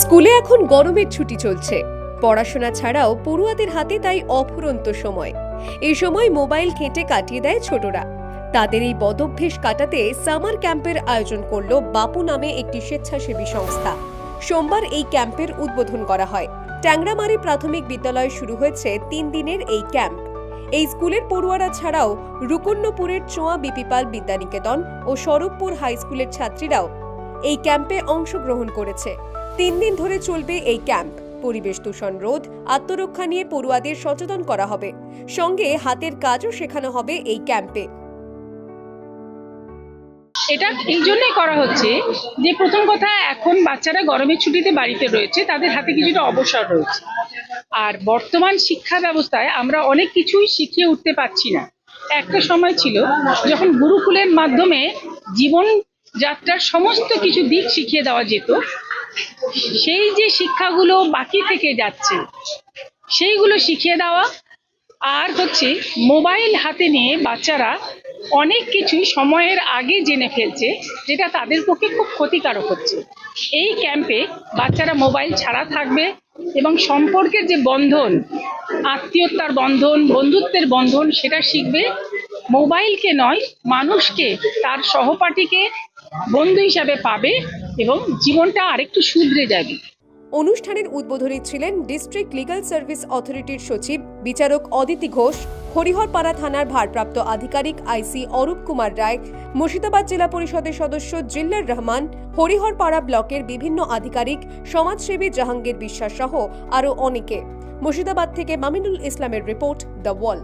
স্কুলে এখন গরমের ছুটি চলছে। পড়াশোনা ছাড়াও পড়ুয়াদের হাতে তাই অফুরন্ত সময়। এই সময় মোবাইল ঘেঁটে কাটিয়ে দেয় ছোটরা। তাদের এই বদভ্যেস কাটাতে সামার ক্যাম্পের আয়োজন করল বাপু নামে একটি স্বেচ্ছাসেবী সংস্থা। সোমবার এই ক্যাম্পের উদ্বোধন করা হয়। ট্যাংরামারি প্রাথমিক বিদ্যালয়ে শুরু হয়েছে তিন দিনের এই ক্যাম্প। এই স্কুলের পড়ুয়ারা ছাড়াও রুকন্নপুরের চোয়া বিপিপাল বিদ্যানিকেতন ও স্বরূপপুর হাই স্কুলের ছাত্রীরাও এই ক্যাম্পে অংশগ্রহণ করেছে। তিন দিন ধরে চলবে এই ক্যাম্প। পরিবেশ দূষণ রোধ, আত্মরক্ষা নিয়ে পড়ুয়াদের সচেতন করা হবে। সঙ্গে হাতের কাজও শেখানো হবে এই ক্যাম্পে। এটা এই জন্যই করা হচ্ছে যে প্রথম কথা, এখন বাচ্চারা গরমের ছুটিতে বাড়িতে রয়েছে, তাদের হাতে কিছুটা অবসর রয়েছে। আর বর্তমান শিক্ষা ব্যবস্থায় আমরা অনেক কিছুই শিখিয়ে উঠতে পারছি না। একটা সময় ছিল যখন গুরুকুলের মাধ্যমে জীবন যাত্রার সমস্ত কিছু দিক শিখিয়ে দেওয়া যেত সেই যে শিক্ষাগুলো বাকি থেকে যাচ্ছে, সেইগুলো শিখিয়ে দেওয়া আর হচ্ছে মোবাইল হাতে নিয়ে বাচ্চারা অনেক কিছুই সময়ের আগে জেনে ফেলছে, যেটা তাদের পক্ষে খুব ক্ষতিকারক হচ্ছে। এই ক্যাম্পে বাচ্চারা মোবাইল ছাড়া থাকবে এবং সম্পর্কের যে বন্ধন আত্মীয়তার বন্ধন, বন্ধুত্বের বন্ধন, সেটা শিখবে মোবাইলকে নয়, মানুষকে, তার সহপাঠীকে বন্ধু হিসাবে পাবে এবং জীবনটা আরেকটু শুধরে যাবে। অনুষ্ঠানের উদ্বোধনী ছিলেন ডিস্ট্রিক্ট লিগ্যাল সার্ভিস অথরিটির সচিব বিচারক অদিতি ঘোষ, হরিহরপাড়া থানার ভারপ্রাপ্ত আধিকারিক আইসি অরূপ কুমার রায়, মুর্শিদাবাদ জেলা পরিষদের সদস্য জিল্লার রহমান, হরিহরপাড়া ব্লকের বিভিন্ন আধিকারিক, সমাজসেবী জাহাঙ্গীর বিশ্বাস সহ আরও অনেকে। মুর্শিদাবাদ থেকে মামিনুল ইসলামের রিপোর্ট দ্য ওয়াল